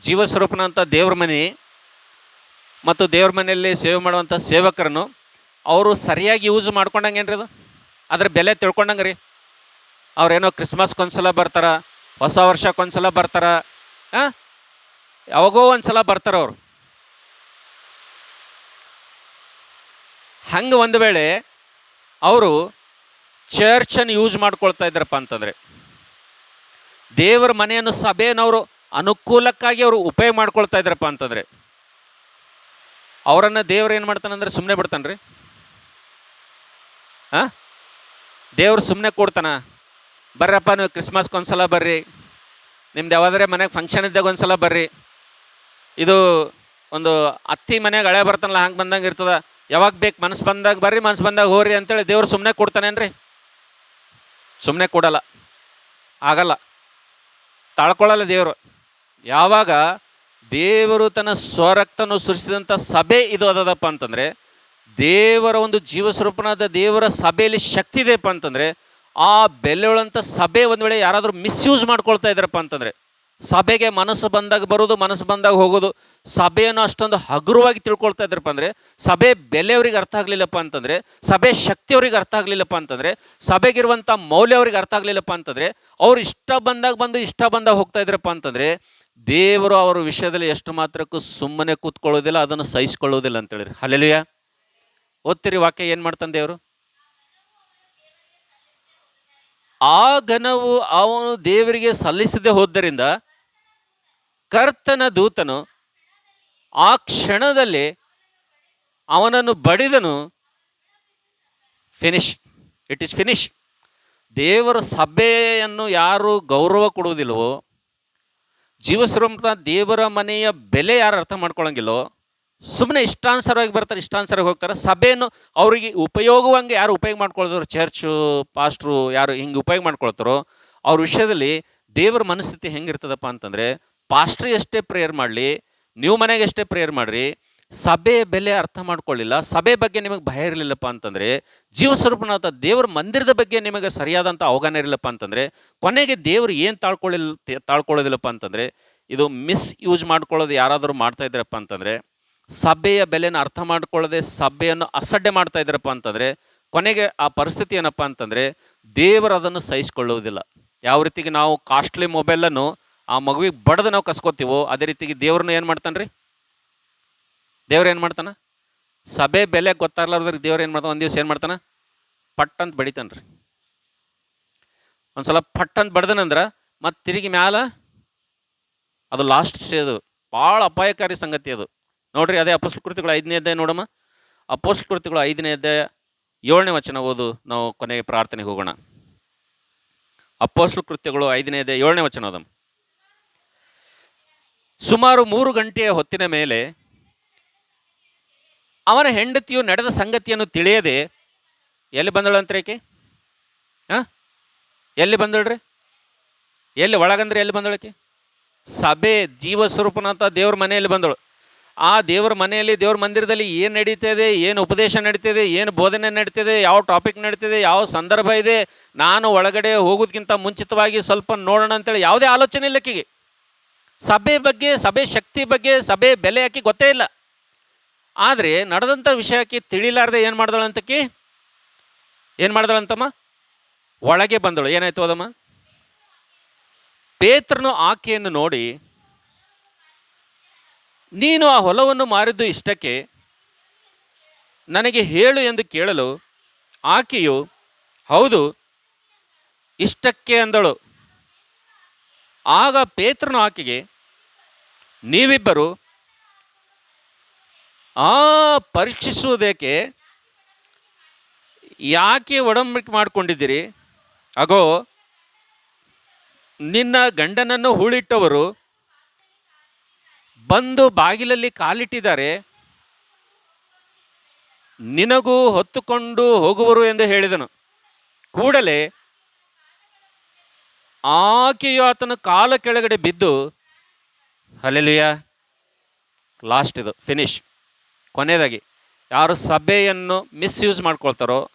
ಜೀವ ಸ್ವರೂಪನ ಅಂತ ದೇವ್ರ ಮನೆ ಮತ್ತು ದೇವ್ರ ಮನೆಯಲ್ಲಿ ಸೇವೆ ಮಾಡುವಂಥ ಸೇವಕರನ್ನು ಅವರು ಸರಿಯಾಗಿ ಯೂಸ್ ಮಾಡ್ಕೊಂಡಂಗೆ ಏನ್ರಿ ಅದು? ಅದ್ರ ಬೆಲೆ ತಿಳ್ಕೊಂಡಂಗೆ ರೀ ಅವ್ರೇನೋ ಕ್ರಿಸ್ಮಸ್ಗೊಂದ್ಸಲ ಬರ್ತಾರ, ಹೊಸ ವರ್ಷಕ್ಕೊಂದ್ಸಲ ಬರ್ತಾರ ಹಾಂ ಯಾವಾಗೋ ಒಂದ್ಸಲ ಬರ್ತಾರ ಅವರು. ಹಂಗೆ ಒಂದು ವೇಳೆ ಅವರು ಚರ್ಚನ್ನು ಯೂಸ್ ಮಾಡ್ಕೊಳ್ತಾ ಇದ್ದಾರಪ್ಪ ಅಂತಂದರೆ, ದೇವರ ಮನೆಯನ್ನು ಸಭೆಯನ್ನು ಅವರು ಅನುಕೂಲಕ್ಕಾಗಿ ಅವರು ಉಪಯೋಗ ಮಾಡ್ಕೊಳ್ತಾ ಇದ್ದಾರಪ್ಪ ಅಂತಂದರೆ, ಅವರನ್ನು ದೇವ್ರು ಏನು ಮಾಡ್ತಾನಂದ್ರೆ ಸುಮ್ಮನೆ ಬಿಡ್ತಾನೆ ರೀ ಹಾಂ ದೇವ್ರು ಸುಮ್ಮನೆ ಕೊಡ್ತಾನ. ಬರ್ರಪ್ಪ, ನೀವು ಕ್ರಿಸ್ಮಸ್ಗೆ ಒಂದ್ಸಲ ಬರ್ರಿ. ನಿಮ್ದು ಯಾವಾದ್ರೆ ಮನೆಗೆ ಫಂಕ್ಷನ್ ಇದ್ದಾಗ ಒಂದ್ಸಲ ಬರ್ರಿ. ಇದು ಒಂದು ಅತ್ತಿ ಮನೆಗೆ ಹಳೆ ಬರ್ತಾನಲ್ಲ, ಹಂಗೆ ಬಂದಂಗೆ ಇರ್ತದ. ಯಾವಾಗ ಬೇಕು ಮನಸ್ಸು ಬಂದಾಗ ಬರ್ರಿ ಮನಸ್ಸು ಬಂದಾಗ ಹೋರಿ ಅಂತೇಳಿ ದೇವ್ರು ಸುಮ್ಮನೆ ಕೊಡ್ತಾನೇನ್ರಿ ಸುಮ್ಮನೆ ಕೊಡಲ್ಲ. ಆಗಲ್ಲ. ತಾಳ್ಕೊಳ್ಳಲ್ಲ ದೇವರು. ಯಾವಾಗ ದೇವರು ತನ್ನ ಸ್ವರಕ್ತನು ಸೃಷ್ಟಿಸಿದಂಥ ಸಭೆ ಇದು ಅದದಪ್ಪ ಅಂತಂದರೆ ದೇವರ ಒಂದು ಜೀವಸ್ವರೂಪನಾದ ದೇವರ ಸಭೆಯಲ್ಲಿ ಶಕ್ತಿ ಇದೆಯಪ್ಪ ಅಂತಂದರೆ, ಆ ಬೆಲೆಯುಳ್ಳಂಥ ಸಭೆ ಒಂದು ವೇಳೆ ಯಾರಾದರೂ ಮಿಸ್ಯೂಸ್ ಮಾಡ್ಕೊಳ್ತಾ ಇದ್ದಾರಪ್ಪ ಅಂತಂದರೆ, ಸಭೆಗೆ ಮನಸ್ಸು ಬಂದಾಗ ಬರೋದು ಮನಸ್ಸು ಬಂದಾಗ ಹೋಗೋದು, ಸಭೆಯನ್ನು ಅಷ್ಟೊಂದು ಹಗುರವಾಗಿ ತಿಳ್ಕೊಳ್ತಾ ಇದ್ರಪ್ಪ ಅಂದರೆ, ಸಭೆ ಬೆಲೆಯವ್ರಿಗೆ ಅರ್ಥ ಆಗಲಿಲ್ಲಪ್ಪ ಅಂತಂದರೆ, ಸಭೆ ಶಕ್ತಿ ಅವ್ರಿಗೆ ಅರ್ಥ ಆಗಲಿಲ್ಲಪ್ಪ ಅಂತಂದರೆ ಸಭೆಗಿರುವಂಥ ಮೌಲ್ಯ ಅವ್ರಿಗೆ ಅರ್ಥ ಆಗಲಿಲ್ಲಪ್ಪ ಅಂತಂದರೆ, ಅವ್ರು ಇಷ್ಟ ಬಂದಾಗ ಬಂದು ಇಷ್ಟ ಬಂದಾಗ ಹೋಗ್ತಾ ಇದ್ರಪ್ಪ ಅಂತಂದರೆ, ದೇವರು ಅವರ ವಿಷಯದಲ್ಲಿ ಎಷ್ಟು ಮಾತ್ರಕ್ಕೂ ಸುಮ್ಮನೆ ಕೂತ್ಕೊಳ್ಳೋದಿಲ್ಲ, ಅದನ್ನು ಸಹಿಸ್ಕೊಳ್ಳೋದಿಲ್ಲ ಅಂತೇಳಿ ಅಲ್ಲೆಲಿಯ ಓದ್ತಿರಿ ವಾಕ್ಯ ಏನು ಮಾಡ್ತಾನೆ ದೇವರು? ಆ ಘನವು ಅವನು ದೇವರಿಗೆ ಸಲ್ಲಿಸದೆ ಹೋದ್ದರಿಂದ ಕರ್ತನ ದೂತನು ಆ ಕ್ಷಣದಲ್ಲಿ ಅವನನ್ನು ಬಡಿದನು. ಫಿನಿಶ್ ಇಟ್ ಈಸ್ ಫಿನಿಶ್ ದೇವರ ಸಭೆಯನ್ನು ಯಾರು ಗೌರವ ಕೊಡುವುದಿಲ್ಲವೋ ಜೀವಸ್ವರೂಪ ದೇವರ ಮನೆಯ ಬೆಲೆ ಯಾರು ಅರ್ಥ ಮಾಡ್ಕೊಳಂಗಿಲ್ಲೋ ಸುಮ್ಮನೆ ಇಷ್ಟಾನುಸಾರವಾಗಿ ಬರ್ತಾರೆ, ಇಷ್ಟಾನುಸಾರವಾಗಿ ಹೋಗ್ತಾರೆ. ಸಭೆಯನ್ನು ಅವರಿಗೆ ಉಪಯೋಗವಂಗೆ ಯಾರು ಉಪಯೋಗ ಮಾಡ್ಕೊಳ್ತಾರೋ ಚರ್ಚು ಪಾಸ್ಟ್ರು ಯಾರು ಹಿಂಗೆ ಉಪಯೋಗ ಮಾಡ್ಕೊಳ್ತಾರೋ, ಅವ್ರ ವಿಷಯದಲ್ಲಿ ದೇವರ ಮನಸ್ಥಿತಿ ಹೆಂಗಿರ್ತದಪ್ಪ ಅಂತಂದರೆ ಪಾಸ್ಟ್ರಿ ಎಷ್ಟೇ ಪ್ರೇಯರ್ ಮಾಡಲಿ, ನೀವು ಮನೆಗೆ ಎಷ್ಟೇ ಪ್ರೇಯರ್ ಮಾಡಿರಿ, ಸಭೆ ಬೆಲೆ ಅರ್ಥ ಮಾಡ್ಕೊಳ್ಳಿಲ್ಲ, ಸಭೆ ಬಗ್ಗೆ ನಿಮಗೆ ಭಯ ಇರಲಿಲ್ಲಪ್ಪ ಅಂತಂದರೆ ಜೀವಸ್ವರೂಪನಾಥ ದೇವರ ಮಂದಿರದ ಬಗ್ಗೆ ನಿಮಗೆ ಸರಿಯಾದಂಥ ಅವಗಾನ ಇರಲಿಲ್ಲಪ್ಪ ಅಂತಂದರೆ, ಕೊನೆಗೆ ದೇವರು ಏನು ತಾಳ್ಕೊಳ್ಳಿಲ್ಲ ತಾಳ್ಕೊಳ್ಳೋದಿಲ್ಲಪ್ಪ ಅಂತಂದರೆ, ಇದು ಮಿಸ್ ಯೂಸ್ ಮಾಡ್ಕೊಳ್ಳೋದು ಯಾರಾದರೂ ಮಾಡ್ತಾ ಇದ್ದಾರಪ್ಪ ಅಂತಂದರೆ ಸಭೆಯ ಬೆಲೆನ ಅರ್ಥ ಮಾಡಿಕೊಳ್ಳದೆ ಸಭೆಯನ್ನು ಅಸಡ್ಡೆ ಮಾಡ್ತಾ ಇದ್ದಾರಪ್ಪ ಅಂತಂದರೆ, ಕೊನೆಗೆ ಆ ಪರಿಸ್ಥಿತಿ ಏನಪ್ಪ ಅಂತಂದರೆ, ದೇವರು ಅದನ್ನು ಸಹಿಸಿಕೊಳ್ಳುವುದಿಲ್ಲ. ಯಾವ ರೀತಿಗೆ ನಾವು ಕಾಸ್ಟ್ಲಿ ಮೊಬೈಲನ್ನು ಆ ಮಗುವಿಗೆ ಬಡ್ದು ನಾವು ಕಸ್ಕೋತೀವೋ, ಅದೇ ರೀತಿಗೆ ದೇವ್ರನ್ನ ಏನು ಮಾಡ್ತಾನೆ ರೀ ದೇವ್ರು ಏನು ಮಾಡ್ತಾನೆ? ಸಭೆ ಬೆಲೆ ಗೊತ್ತಾಗ್ಲಾರ್ದ್ರೆ ದೇವ್ರು ಏನು ಮಾಡ್ತಾನೆ? ಒಂದು ದಿವಸ ಏನು ಮಾಡ್ತಾನೆ? ಪಟ್ ಅಂತ ಬಡಿತಾನೆ ರೀ ಒಂದ್ಸಲ ಪಟ್ ಅಂತ ಬಡ್ದನಂದ್ರೆ ಮತ್ತೆ ತಿರುಗಿ ಮ್ಯಾಲ ಅದು ಲಾಸ್ಟ್ ಸ್ಟೇ ಅದು. ಭಾಳ ಅಪಾಯಕಾರಿ ಸಂಗತಿ ಅದು. ನೋಡ್ರಿ ಅದೇ ಅಪೋಸ್ಲ್ ಕೃತಿಗಳು ಐದನೇ ಅಧ್ಯಾಯ ನೋಡಮ್ಮ. ಅಪೋಸ್ಲ್ ಕೃತಿಗಳು ಐದನೇ ಅಧ್ಯಾಯ ಏಳನೇ ವಚನ ಓದು, ನಾವು ಕೊನೆಗೆ ಪ್ರಾರ್ಥನೆ ಹೋಗೋಣ. ಅಪೋಸ್ಲ್ ಕೃತ್ಯಗಳು ಐದನೇ ಅಧ್ಯಾಯ ಏಳನೇ ವಚನ ಅದಮ್ಮ ಸುಮಾರು ಮೂರು ಗಂಟೆಯ ಹೊತ್ತಿನ ಮೇಲೆ ಅವನ ಹೆಂಡತಿಯು ನಡೆದ ಸಂಗತಿಯನ್ನು ತಿಳಿಯದೆ, ಎಲ್ಲಿ ಬಂದಳಂತ್ರಿ ಆಕೆ ಹಾಂ? ಎಲ್ಲಿ ಬಂದಳ್ರಿ ಎಲ್ಲಿ ಒಳಗಂದ್ರೆ ಎಲ್ಲಿ ಬಂದಳಕ್ಕೆ ಸಭೆ ಜೀವ ಸ್ವರೂಪನಂತ ದೇವ್ರ ಮನೆಯಲ್ಲಿ ಬಂದಳು. ಆ ದೇವ್ರ ಮನೆಯಲ್ಲಿ, ದೇವ್ರ ಮಂದಿರದಲ್ಲಿ ಏನು ನಡೀತಿದೆ, ಏನು ಉಪದೇಶ ನಡೀತಿದೆ, ಏನು ಬೋಧನೆ ನಡೀತಿದೆ, ಯಾವ ಟಾಪಿಕ್ ನಡೀತಿದೆ, ಯಾವ ಸಂದರ್ಭ ಇದೆ, ನಾನು ಒಳಗಡೆ ಹೋಗೋದಕ್ಕಿಂತ ಮುಂಚಿತವಾಗಿ ಸ್ವಲ್ಪ ನೋಡೋಣ ಅಂತೇಳಿ ಯಾವುದೇ ಆಲೋಚನೆ ಇಲ್ಲ ಆಕೆಗೆ ಸಭೆ ಬಗ್ಗೆ, ಸಭೆ ಶಕ್ತಿ ಬಗ್ಗೆ, ಸಭೆ ಬೆಲೆ ಹಾಕಿ ಗೊತ್ತೇ ಇಲ್ಲ. ಆದರೆ ನಡೆದಂಥ ವಿಷಯಕ್ಕೆ ತಿಳಿಲಾರ್ದೆ ಏನು ಮಾಡ್ದಳಂತಕಿ ಏನು ಮಾಡ್ದಳಂತಮ್ಮ ಒಳಗೆ ಬಂದಳು. ಏನಾಯ್ತು ಅದಮ್ಮ? ಪೇತ್ರನು ಆಕೆಯನ್ನು ನೋಡಿ ನೀನು ಆ ಹೊಲವನ್ನು ಮಾರಿದ್ದು ಇಷ್ಟಕ್ಕೆ ನನಗೆ ಹೇಳು ಎಂದು ಕೇಳಲು ಆಕೆಯು, ಹೌದು, ಇಷ್ಟಕ್ಕೆ ಅಂದಳು. ಆಗ ಪೇತ್ರನು ಆಕೆಗೆ, ನೀವಿಬ್ಬರು ಆ ಪರೀಕ್ಷಿಸುವುದಕ್ಕೆ ಯಾಕೆ ಒಡಂಬಡಿಕೆ ಮಾಡಿಕೊಂಡಿದ್ದೀರಿ? ಅಗೋ, ನಿನ್ನ ಗಂಡನನ್ನು ಹೂಳಿಟ್ಟವರು ಬಂದು ಬಾಗಿಲಲ್ಲಿ ಕಾಲಿಟ್ಟಿದ್ದಾರೆ. ನಿನಗೂ ಹೊತ್ತುಕೊಂಡು ಹೋಗುವರು ಎಂದು ಹೇಳಿದನು. ಕೂಡಲೇ ಆಕೆಯು ಆತನ ಕಾಲ ಕೆಳಗಡೆ ಬಿದ್ದು ಅಲ್ಲೆಲುಯ್ಯ ಲಾಸ್ಟ್ ಇದು, ಫಿನಿಶ್. ಕೊನೆಯದಾಗಿ, ಯಾರು ಸಭೆಯನ್ನು ಮಿಸ್ಯೂಸ್ ಮಾಡ್ಕೊಳ್ತಾರೋ,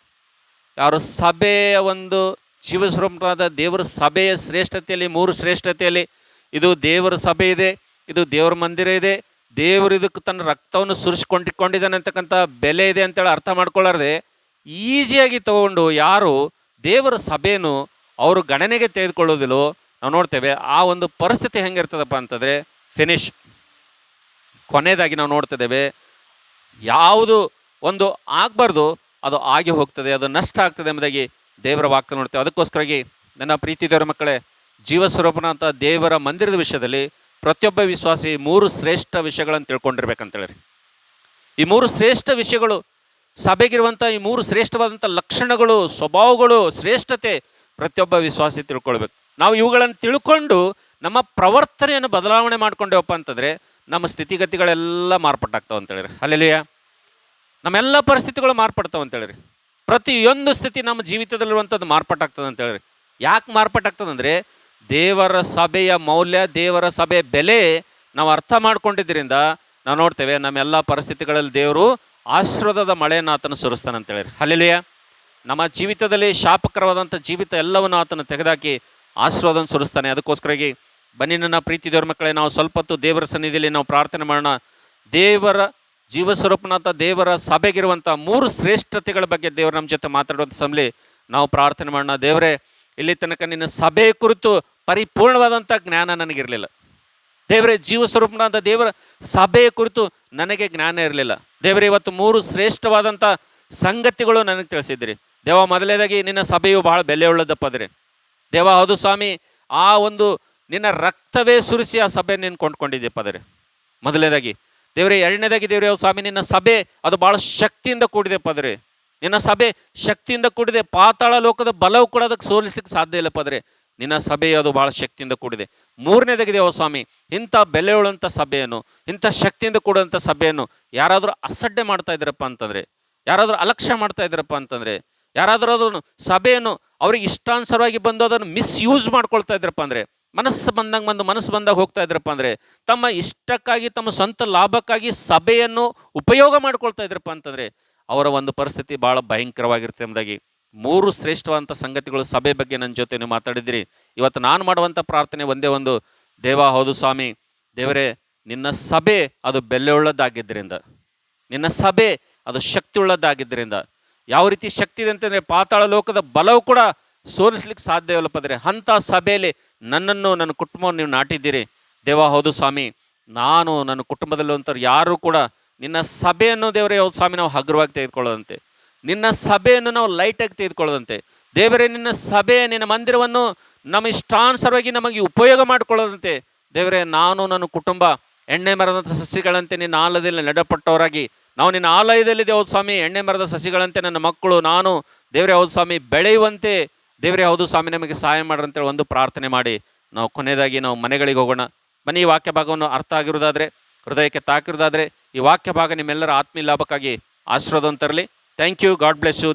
ಯಾರು ಸಭೆಯ ಒಂದು ಜೀವಸ್ವರೂಪರಾದ ದೇವರ ಸಭೆಯ ಶ್ರೇಷ್ಠತೆಯಲ್ಲಿ, ಮೂರು ಶ್ರೇಷ್ಠತೆಯಲ್ಲಿ, ಇದು ದೇವರ ಸಭೆ ಇದೆ ಇದು ದೇವರ ಮಂದಿರ ಇದೆ. ದೇವರು ಇದಕ್ಕೆ ತನ್ನ ರಕ್ತವನ್ನು ಸುರಿಸ್ಕೊಂಡಿಕೊಂಡಿದ್ದಾನೆ ಅಂತಕ್ಕಂಥ ಬೆಲೆ ಇದೆ ಅಂತೇಳಿ ಅರ್ಥ ಮಾಡ್ಕೊಳ್ಳಾರ್ದೆ, ಈಸಿಯಾಗಿ ತಗೊಂಡು ಯಾರು ದೇವರ ಸಭೆಯನ್ನು ಅವರು ಗಣನೆಗೆ ತೆಗೆದುಕೊಳ್ಳೋದಿಲ್ಲೋ ನಾವು ನೋಡ್ತೇವೆ, ಆ ಒಂದು ಪರಿಸ್ಥಿತಿ ಹೆಂಗಿರ್ತದಪ್ಪ ಅಂತಂದರೆ ಫಿನಿಶ್ ಕೊನೆಯದಾಗಿ ನಾವು ನೋಡ್ತಿದ್ದೇವೆ, ಯಾವುದು ಒಂದು ಆಗಬಾರ್ದು, ಅದು ಆಗಿ ಹೋಗ್ತದೆ, ಅದು ನಷ್ಟ ಆಗ್ತದೆ ಎಂಬುದಾಗಿ ದೇವರ ವಾಕ್ಯ ನೋಡ್ತೇವೆ. ಅದಕ್ಕೋಸ್ಕರಾಗಿ ನನ್ನ ಪ್ರೀತಿ ದೇವರ ಮಕ್ಕಳೇ ಜೀವ ಸ್ವರೂಪನ ಅಂತ ದೇವರ ಮಂದಿರದ ವಿಷಯದಲ್ಲಿ ಪ್ರತಿಯೊಬ್ಬ ವಿಶ್ವಾಸಿ ಮೂರು ಶ್ರೇಷ್ಠ ವಿಷಯಗಳನ್ನು ತಿಳ್ಕೊಂಡಿರ್ಬೇಕಂತೇಳಿ ಈ ಮೂರು ಶ್ರೇಷ್ಠ ವಿಷಯಗಳು, ಸಭೆಗಿರುವಂಥ ಈ ಮೂರು ಶ್ರೇಷ್ಠವಾದಂಥ ಲಕ್ಷಣಗಳು, ಸ್ವಭಾವಗಳು, ಶ್ರೇಷ್ಠತೆ ಪ್ರತಿಯೊಬ್ಬ ವಿಶ್ವಾಸಿ ತಿಳ್ಕೊಳ್ಬೇಕು. ನಾವು ಇವುಗಳನ್ನು ತಿಳ್ಕೊಂಡು ನಮ್ಮ ಪ್ರವರ್ತನೆಯನ್ನು ಬದಲಾವಣೆ ಮಾಡ್ಕೊಂಡೇವಪ್ಪ ಅಂತಂದರೆ ನಮ್ಮ ಸ್ಥಿತಿಗತಿಗಳೆಲ್ಲ ಮಾರ್ಪಟ್ಟಾಗ್ತಾವೆ ಅಂತೇಳಿರಿ. ಅಲ್ಲೆಲಿಯ ನಮ್ಮೆಲ್ಲ ಪರಿಸ್ಥಿತಿಗಳು ಮಾರ್ಪಡ್ತಾವೆ ಅಂತೇಳಿರಿ. ಪ್ರತಿಯೊಂದು ಸ್ಥಿತಿ ನಮ್ಮ ಜೀವಿತದಲ್ಲಿರುವಂಥದ್ದು ಮಾರ್ಪಾಟಾಗ್ತದೆ ಅಂತೇಳಿರಿ. ಯಾಕೆ ಮಾರ್ಪಾಟಾಗ್ತದೆ ಅಂದರೆ ದೇವರ ಸಭೆಯ ಮೌಲ್ಯ, ದೇವರ ಸಭೆ ಬೆಲೆ ನಾವು ಅರ್ಥ ಮಾಡ್ಕೊಂಡಿದ್ದರಿಂದ ನಾವು ನೋಡ್ತೇವೆ ನಮ್ಮೆಲ್ಲ ಪರಿಸ್ಥಿತಿಗಳಲ್ಲಿ ದೇವರು ಆಶ್ರದದ ಮಳೆಯನ್ನು ಆತನ ಸುರಿಸ್ತಾನೆ ಅಂತೇಳಿ ಹಲಿಲಿಯ ನಮ್ಮ ಜೀವಿತದಲ್ಲಿ ಶಾಪಕರವಾದಂಥ ಜೀವಿತ ಎಲ್ಲವನ್ನು ಆತನ ತೆಗೆದಾಕಿ ಆಶೀರ್ವಾದನ ಸುರಿಸ್ತಾನೆ. ಅದಕ್ಕೋಸ್ಕರಾಗಿ ಬನ್ನಿ ನನ್ನ ಪ್ರೀತಿ ಮಕ್ಕಳೇ, ನಾವು ಸ್ವಲ್ಪ ಹೊತ್ತು ದೇವರ ಸನ್ನಿಧಿಯಲ್ಲಿ ನಾವು ಪ್ರಾರ್ಥನೆ ಮಾಡೋಣ. ದೇವರ ಜೀವಸ್ವರೂಪನಾಥ ದೇವರ ಸಭೆಗಿರುವಂಥ ಮೂರು ಶ್ರೇಷ್ಠತೆಗಳ ಬಗ್ಗೆ ದೇವರು ನಮ್ಮ ಜೊತೆ ಮಾತಾಡುವಂಥ ಸಮಲಿ ನಾವು ಪ್ರಾರ್ಥನೆ ಮಾಡೋಣ. ದೇವರೇ ಇಲ್ಲಿ ತನಕ ನಿನ್ನ ಸಭೆ ಕುರಿತು ಪರಿಪೂರ್ಣವಾದಂಥ ಜ್ಞಾನ ನನಗಿರಲಿಲ್ಲ. ದೇವರೇ ಜೀವ ಸ್ವರೂಪನಾದ ದೇವರ ಸಭೆಯ ಕುರಿತು ನನಗೆ ಜ್ಞಾನ ಇರಲಿಲ್ಲ. ದೇವರ, ಇವತ್ತು ಮೂರು ಶ್ರೇಷ್ಠವಾದಂಥ ಸಂಗತಿಗಳು ನನಗೆ ತಿಳಿಸಿದ್ರಿ ದೇವ, ಮೊದಲೇದಾಗಿ ನಿನ್ನ ಸಭೆಯು ಬಹಳ ಬೆಲೆಯುಳ್ಳದಪ್ಪದ್ರೆ ದೇವ, ಹೌದು ಸ್ವಾಮಿ, ಆ ಒಂದು ನಿನ್ನ ರಕ್ತವೇ ಸುರಿಸಿ ಆ ಸಭೆ ನೀನು ಕೊಂಡ್ಕೊಂಡಿದ್ದೆ ಪದರೆ ಮೊದಲನೇದಾಗಿ ದೇವರೇ, ಎರಡನೇದಾಗಿ ದೇವರೇ ಸ್ವಾಮಿ, ನಿನ್ನ ಸಭೆ ಅದು ಭಾಳ ಶಕ್ತಿಯಿಂದ ಕೂಡಿದೆ ಪದರೆ ನಿನ್ನ ಸಭೆ ಶಕ್ತಿಯಿಂದ ಕೂಡಿದೆ. ಪಾತಾಳ ಲೋಕದ ಬಲವು ಕೂಡ ಅದಕ್ಕೆ ಸೋಲಿಸ್ಲಿಕ್ಕೆ ಸಾಧ್ಯ ಇಲ್ಲಪ್ಪ ಆದರೆ ನಿನ್ನ ಸಭೆ ಅದು ಭಾಳ ಶಕ್ತಿಯಿಂದ ಕೂಡಿದೆ. ಮೂರನೇದಾಗಿದೆ ಓ ಸ್ವಾಮಿ, ಇಂಥ ಬೆಲೆಯುಳ್ಳಂಥ ಸಭೆಯನ್ನು, ಇಂಥ ಶಕ್ತಿಯಿಂದ ಕೂಡುವಂಥ ಸಭೆಯನ್ನು ಯಾರಾದರೂ ಅಸಡ್ಡೆ ಮಾಡ್ತಾ ಇದ್ದೀರಪ್ಪ ಅಂತಂದರೆ, ಯಾರಾದರೂ ಅಲಕ್ಷ್ಯ ಮಾಡ್ತಾ ಇದ್ದೀರಪ್ಪ ಅಂತಂದರೆ, ಯಾರಾದರೂ ಅದನ್ನು ಸಭೆಯನ್ನು ಅವ್ರಿಗೆ ಇಷ್ಟಾನುಸಾರವಾಗಿ ಬಂದು ಅದನ್ನು ಮಿಸ್ಯೂಸ್ ಮಾಡ್ಕೊಳ್ತಾ ಇದ್ರಪ್ಪ ಅಂದರೆ, ಮನಸ್ಸು ಬಂದಂಗೆ ಬಂದು ಮನಸ್ಸು ಬಂದಾಗ ಹೋಗ್ತಾ ಇದ್ರಪ್ಪ ಅಂದರೆ, ತಮ್ಮ ಇಷ್ಟಕ್ಕಾಗಿ, ತಮ್ಮ ಸ್ವಂತ ಲಾಭಕ್ಕಾಗಿ ಸಭೆಯನ್ನು ಉಪಯೋಗ ಮಾಡ್ಕೊಳ್ತಾ ಇದ್ರಪ್ಪ ಅಂತಂದರೆ ಅವರ ಒಂದು ಪರಿಸ್ಥಿತಿ ಭಾಳ ಭಯಂಕರವಾಗಿರುತ್ತೆ ಎಂಬುದಾಗಿ. ಮೂರು ಶ್ರೇಷ್ಠವಾದಂಥ ಸಂಗತಿಗಳು ಸಭೆ ಬಗ್ಗೆ ನನ್ನ ಜೊತೆ ನೀವು ಮಾತಾಡಿದಿರಿ. ಇವತ್ತು ನಾನು ಮಾಡುವಂಥ ಪ್ರಾರ್ಥನೆ ಒಂದೇ ಒಂದು, ದೇವ ಹೌದು ಸ್ವಾಮಿ, ದೇವರೇ, ನಿನ್ನ ಸಭೆ ಅದು ಬೆಲೆಯುಳ್ಳದ್ದಾಗಿದ್ದರಿಂದ ನಿನ್ನ ಸಭೆ ಅದು ಶಕ್ತಿ ಉಳ್ಳದ್ದಾಗಿದ್ದರಿಂದ ಯಾವ ರೀತಿ ಶಕ್ತಿ ಇದೆ ಅಂತಂದರೆ ಪಾತಾಳ ಲೋಕದ ಬಲವು ಕೂಡ ಸೋಲಿಸ್ಲಿಕ್ಕೆ ಪದ್ರೆ, ಅಂಥ ಸಭೆಯಲ್ಲಿ ನನ್ನನ್ನು ನನ್ನ ಕುಟುಂಬವನ್ನು ನೀವು ನಾಟಿದ್ದೀರಿ. ದೇವ ಹೌದು ಸ್ವಾಮಿ, ನಾನು ನನ್ನ ಕುಟುಂಬದಲ್ಲಿರುವಂಥವ್ರು ಯಾರೂ ಕೂಡ ನಿನ್ನ ಸಭೆಯನ್ನು ದೇವರೇ ಹೌದು ಸ್ವಾಮಿ, ನಾವು ಹಗುರವಾಗಿ ತೆಗೆದುಕೊಳ್ಳೋದಂತೆ. ನಿನ್ನ ಸಭೆಯನ್ನು ನಾವು ಲೈಟಾಗಿ ತೆಗೆದುಕೊಳ್ಳೋದಂತೆ. ದೇವರೇ, ನಿನ್ನ ಸಭೆ ನಿನ್ನ ಮಂದಿರವನ್ನು ನಮ್ಮ ಇಷ್ಟಾನುಸಾರವಾಗಿ ನಮಗೆ ಉಪಯೋಗ ಮಾಡಿಕೊಳ್ಳೋದಂತೆ. ದೇವರೇ, ನಾನು ನನ್ನ ಕುಟುಂಬ, ಎಣ್ಣೆ ಮರದ ಸಸಿಗಳಂತೆ ನಿನ್ನ ಆಲಯದಲ್ಲಿ ನೆಡಪಟ್ಟವರಾಗಿ ನಾವು ನಿನ್ನ ಆಲಯದಲ್ಲಿ ದೇವದ ಸ್ವಾಮಿ, ಎಣ್ಣೆ ಮರದ ಸಸಿಗಳಂತೆ ನನ್ನ ಮಕ್ಕಳು, ನಾನು ದೇವರೇ ಹೌದು ಸ್ವಾಮಿ, ಬೆಳೆಯುವಂತೆ. ದೇವರೇ ಹೌದು ಸ್ವಾಮಿ, ನಮಗೆ ಸಹಾಯ ಮಾಡ್ರಂತೇಳಿ ಒಂದು ಪ್ರಾರ್ಥನೆ ಮಾಡಿ. ನಾವು ಕೊನೆಯದಾಗಿ ನಾವು ಮನೆಗಳಿಗೆ ಹೋಗೋಣ. ಬನ್ನಿ ವಾಕ್ಯ ಭಾಗವನ್ನು ಅರ್ಥ ಆಗಿರೋದಾದರೆ ಹೃದಯಕ್ಕೆ ತಾಕಿರೋದಾದ್ರೆ ಈ ವಾಕ್ಯ ಭಾಗ ನಿಮ್ಮೆಲ್ಲರ ಆತ್ಮೀಯ ಲಾಭಕ್ಕಾಗಿ ಆಶೀರ್ವಾದ thank you God bless you